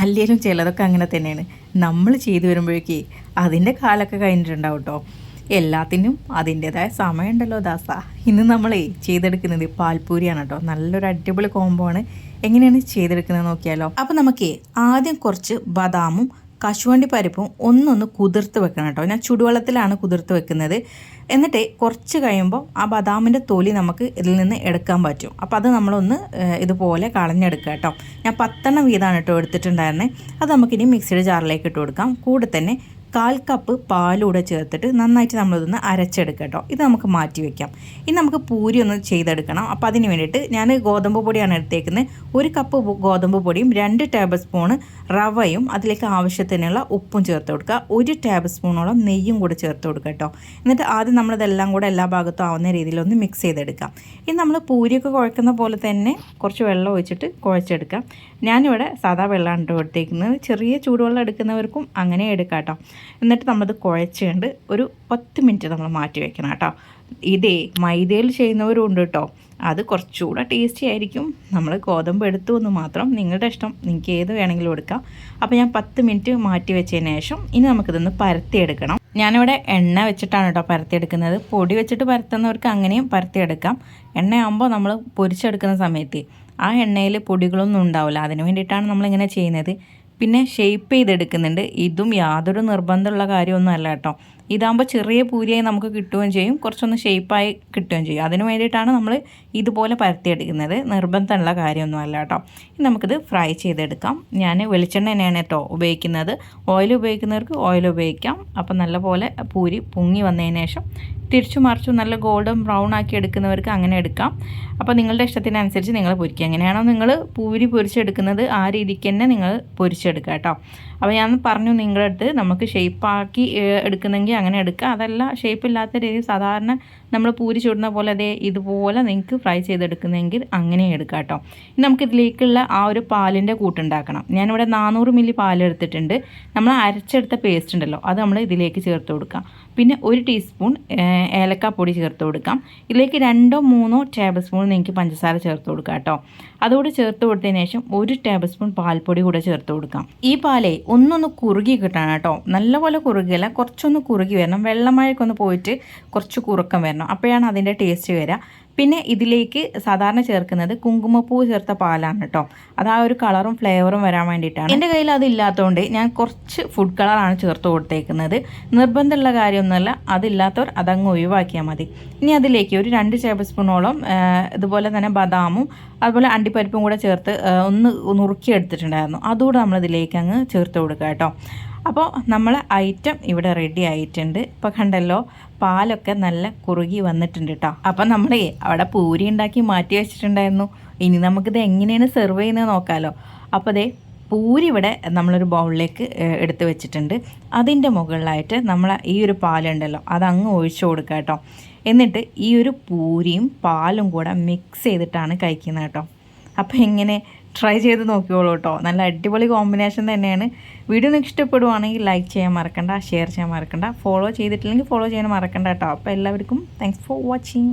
അല്ലെങ്കിലും ചിലതൊക്കെ അങ്ങനെ തന്നെയാണ്. നമ്മൾ ചെയ്തു വരുമ്പോഴേക്കേ അതിന്റെ കാലൊക്കെ കഴിഞ്ഞിട്ടുണ്ടാവും കേട്ടോ എല്ലാത്തിനും അതിന്റെതായ സമയമുണ്ടല്ലോ ദാസ. ഇന്ന് നമ്മളേ ചെയ്തെടുക്കുന്നത് പാൽപൂരിയാണ് കേട്ടോ നല്ലൊരു അടിപൊളി കോംബോ ആണ്. എങ്ങനെയാണ് ചെയ്തെടുക്കുന്നത് നോക്കിയാലോ. അപ്പോൾ നമുക്ക് ആദ്യം കുറച്ച് ബദാമും കശുവണ്ടി പരിപ്പും ഒന്നൊന്ന് കുതിർത്ത് വെക്കണം കേട്ടോ. ഞാൻ ചുടുവെള്ളത്തിലാണ് കുതിർത്ത് വെക്കുന്നത്. എന്നിട്ട് കുറച്ച് കഴിയുമ്പോൾ ആ ബദാമിന്റെ തൊലി നമുക്ക് ഇതിൽ നിന്ന് എടുക്കാൻ പറ്റും. അപ്പോൾ അത് നമ്മളൊന്ന് ഇതുപോലെ കളഞ്ഞെടുക്കുക കേട്ടോ. ഞാൻ പത്തെണ്ണം വീതമാണ് കേട്ടോ എടുത്തിട്ടുണ്ടായിരുന്നത് അത് നമുക്കിനി മിക്സിയുടെ ജാറിലേക്ക് ഇട്ട് കൊടുക്കാം. കൂടെ തന്നെ കാൽ കപ്പ് പാലൂടെ ചേർത്തിട്ട് നന്നായിട്ട് നമ്മളിതൊന്ന് അരച്ചെടുക്കുക കേട്ടോ. ഇത് നമുക്ക് മാറ്റി വെക്കാം. ഇനി നമുക്ക് പൂരി ഒന്ന് ചെയ്തെടുക്കണം. അപ്പോൾ അതിന് വേണ്ടിയിട്ട് ഞാൻ ഗോതമ്പ് പൊടിയാണ് എടുത്തേക്കുന്നത്. ഒരു കപ്പ് ഗോതമ്പ് പൊടിയും രണ്ട് ടേബിൾ സ്പൂണ് റവയും അതിലേക്ക് ആവശ്യത്തിനുള്ള ഉപ്പും ചേർത്ത് കൊടുക്കുക. ഒരു ടേബിൾ സ്പൂണോളം നെയ്യും കൂടെ ചേർത്ത് കൊടുക്കുക കേട്ടോ. എന്നിട്ട് ആദ്യം നമ്മളിതെല്ലാം കൂടെ എല്ലാ ഭാഗത്തും ആവുന്ന രീതിയിൽ ഒന്ന് മിക്സ് ചെയ്തെടുക്കാം. ഇനി നമ്മൾ പൂരിയൊക്കെ കുഴക്കുന്ന പോലെ തന്നെ കുറച്ച് വെള്ളം ഒഴിച്ചിട്ട് കുഴച്ചെടുക്കാം. ഞാനിവിടെ സാധാ വെള്ളമാണ് എടുത്തേക്കുന്നത്. ചെറിയ ചൂടുവെള്ളം എടുക്കുന്നവർക്കും അങ്ങനെ എടുക്കാം കേട്ടോ. എന്നിട്ട് നമ്മളത് കുഴച്ചുകൊണ്ട് ഒരു പത്ത് മിനിറ്റ് നമ്മൾ മാറ്റി വെക്കണം കേട്ടോ. ഇതേ മൈദയിൽ ചെയ്യുന്നവരും ഉണ്ട് കേട്ടോ. അത് കുറച്ചുകൂടെ ടേസ്റ്റി ആയിരിക്കും. നമ്മൾ ഗോതമ്പ് എടുത്തു എന്ന് മാത്രം നിങ്ങളുടെ ഇഷ്ടം. നിങ്ങൾക്ക് ഏത് വേണമെങ്കിലും എടുക്കാം. അപ്പോൾ ഞാൻ പത്ത് മിനിറ്റ് മാറ്റി വെച്ചതിന് ശേഷം ഇനി നമുക്കിതൊന്ന് പരത്തിയെടുക്കണം. ഞാനിവിടെ എണ്ണ വെച്ചിട്ടാണ് കേട്ടോ പരത്തിയെടുക്കുന്നത്. പൊടി വെച്ചിട്ട് പരത്തുന്നവർക്ക് അങ്ങനെയും പരത്തിയെടുക്കാം. എണ്ണയാകുമ്പോൾ നമ്മൾ പൊരിച്ചെടുക്കുന്ന സമയത്ത് ആ എണ്ണയിൽ പൊടികളൊന്നും ഉണ്ടാവില്ല. അതിന് വേണ്ടിയിട്ടാണ് നമ്മളിങ്ങനെ ചെയ്യുന്നത്. പിന്നെ ഷേപ്പ് ചെയ്തെടുക്കുന്നുണ്ട്. ഇതും യാതൊരു നിർബന്ധമുള്ള കാര്യമൊന്നും അല്ല കേട്ടോ. ഇതാകുമ്പോൾ ചെറിയ പൂരിയായി നമുക്ക് കിട്ടുകയും ചെയ്യും. കുറച്ചൊന്ന് ഷേപ്പായി കിട്ടുകയും ചെയ്യും. അതിന് വേണ്ടിയിട്ടാണ് നമ്മൾ ഇതുപോലെ പരത്തിയെടുക്കുന്നത്. നിർബന്ധമുള്ള കാര്യമൊന്നും അല്ല കേട്ടോ. നമുക്കിത് ഫ്രൈ ചെയ്തെടുക്കാം. ഞാൻ വെളിച്ചെണ്ണ തന്നെയാണ് കേട്ടോ ഉപയോഗിക്കുന്നത്. ഓയിൽ ഉപയോഗിക്കുന്നവർക്ക് ഓയിൽ ഉപയോഗിക്കാം. അപ്പം നല്ലപോലെ പൂരി പൊങ്ങി വന്നതിന് ശേഷം തിരിച്ചു മറിച്ചു നല്ല ഗോൾഡൻ ബ്രൗൺ ആക്കി എടുക്കുന്നവർക്ക് അങ്ങനെ എടുക്കാം. അപ്പോൾ നിങ്ങളുടെ ഇഷ്ടത്തിനനുസരിച്ച് നിങ്ങൾ പൊരിക്കുക. എങ്ങനെയാണോ നിങ്ങൾ പൂരി പൊരിച്ചെടുക്കുന്നത് ആ രീതിക്ക് തന്നെ നിങ്ങൾ പൊരിച്ചെടുക്കുക കേട്ടോ. അപ്പോൾ ഞാൻ പറഞ്ഞു നിങ്ങളുടെ അടുത്ത് നമുക്ക് ഷേപ്പാക്കി എടുക്കുന്നെങ്കിൽ അങ്ങനെ എടുക്കുക. അതല്ല ഷേപ്പ് ഇല്ലാത്ത രീതിയിൽ സാധാരണ നമ്മൾ പൂരി ചൂടുന്ന പോലെ അതേ ഇതുപോലെ നിങ്ങൾക്ക് ഫ്രൈ ചെയ്തെടുക്കുന്നെങ്കിൽ അങ്ങനെ എടുക്കാം കേട്ടോ ഇനി നമുക്ക് ആ ഒരു പാലിന്റെ കൂട്ടുണ്ടാക്കണം ഞാനിവിടെ നാനൂറ് മില്ലി പാൽ എടുത്തിട്ടുണ്ട്. നമ്മൾ അരച്ചെടുത്ത പേസ്റ്റ് ഉണ്ടല്ലോ അത് നമ്മൾ ഇതിലേക്ക് ചേർത്ത് കൊടുക്കാം. പിന്നെ ഒരു ടീസ്പൂൺ ഏലക്കാപ്പൊടി ചേർത്ത് കൊടുക്കാം. ഇതിലേക്ക് രണ്ടോ മൂന്നോ ടേബിൾ സ്പൂൺ നിങ്ങൾക്ക് പഞ്ചസാര ചേർത്ത് കൊടുക്കാം കേട്ടോ അതുകൂടെ ചേർത്ത് കൊടുത്തതിന് ശേഷം ഒരു ടേബിൾ സ്പൂൺ പാൽപ്പൊടി കൂടെ ചേർത്ത് കൊടുക്കാം. ഈ പാലേ ഒന്നൊന്ന് കുറുകി കിട്ടണം കേട്ടോ. നല്ലപോലെ കുറുകിയല്ല കുറച്ചൊന്ന് കുറുകി വരണം. വെള്ളമഴയൊക്കെ ഒന്ന് പോയിട്ട് കുറച്ച് കുറുക്കം വരണം. അപ്പോഴാണ് അതിന്റെ ടേസ്റ്റ് വരിക പിന്നെ ഇതിലേക്ക് സാധാരണ ചേർക്കുന്നത് കുങ്കുമപ്പൂ ചേർത്ത പാലാണ് കേട്ടോ അത് ആ ഒരു കളറും ഫ്ലേവറും വരാൻ വേണ്ടിയിട്ടാണ്. എന്റെ കയ്യിൽ അതില്ലാത്തതുകൊണ്ട് ഞാൻ കുറച്ച് ഫുഡ് കളറാണ് ചേർത്ത് കൊടുത്തേക്കുന്നത്. നിർബന്ധമുള്ള കാര്യമൊന്നുമല്ല അതില്ലാത്തവർ അതങ്ങ് ഒഴിവാക്കിയാൽ മതി. ഇനി അതിലേക്ക് ഒരു രണ്ട് ടേബിൾ സ്പൂണോളം ഇതുപോലെ തന്നെ ബദാമും അതുപോലെ അണ്ടിപ്പരിപ്പും കൂടെ ചേർത്ത് ഒന്ന് നുറുക്കി എടുത്തിട്ടുണ്ടായിരുന്നു അതുകൂടെ നമ്മളിതിലേക്ക് അങ്ങ് ചേർത്ത് കൊടുക്കുക കേട്ടോ അപ്പോൾ നമ്മൾ ഐറ്റം ഇവിടെ റെഡി ആയിട്ടുണ്ട്. ഇപ്പോൾ കണ്ടല്ലോ പാലൊക്കെ നല്ല കുറുകി വന്നിട്ടുണ്ട് കേട്ടോ അപ്പം നമ്മൾ അവിടെ പൂരി ഉണ്ടാക്കി മാറ്റി വെച്ചിട്ടുണ്ടായിരുന്നു. ഇനി നമുക്കിത് എങ്ങനെയാണ് സെർവ് ചെയ്യുന്നത് നോക്കാമല്ലോ അപ്പോൾ അതേ പൂരി ഇവിടെ നമ്മളൊരു ബൗളിലേക്ക് എടുത്തു വെച്ചിട്ടുണ്ട്. അതിന്റെ മുകളിലായിട്ട് നമ്മൾ ഈ ഒരു പാലുണ്ടല്ലോ അതങ്ങ് ഒഴിച്ചു കൊടുക്കുക കേട്ടോ എന്നിട്ട് ഈ ഒരു പൂരിയും പാലും കൂടെ മിക്സ് ചെയ്തിട്ടാണ് കഴിക്കുന്നത് കേട്ടോ അപ്പോൾ എങ്ങനെ ട്രൈ ചെയ്ത് നോക്കിയോളൂ കേട്ടോ നല്ല അടിപൊളി കോമ്പിനേഷൻ തന്നെയാണ്. വീഡിയോ നിങ്ങൾക്ക് ഇഷ്ടപ്പെടുവാണെങ്കിൽ ലൈക്ക് ചെയ്യാൻ മറക്കണ്ട ഷെയർ ചെയ്യാൻ മറക്കണ്ട ഫോളോ ചെയ്തിട്ടില്ലെങ്കിൽ ഫോളോ ചെയ്യാൻ മറക്കണ്ട കേട്ടോ അപ്പോൾ എല്ലാവർക്കും താങ്ക്സ് ഫോർ വാച്ചിങ്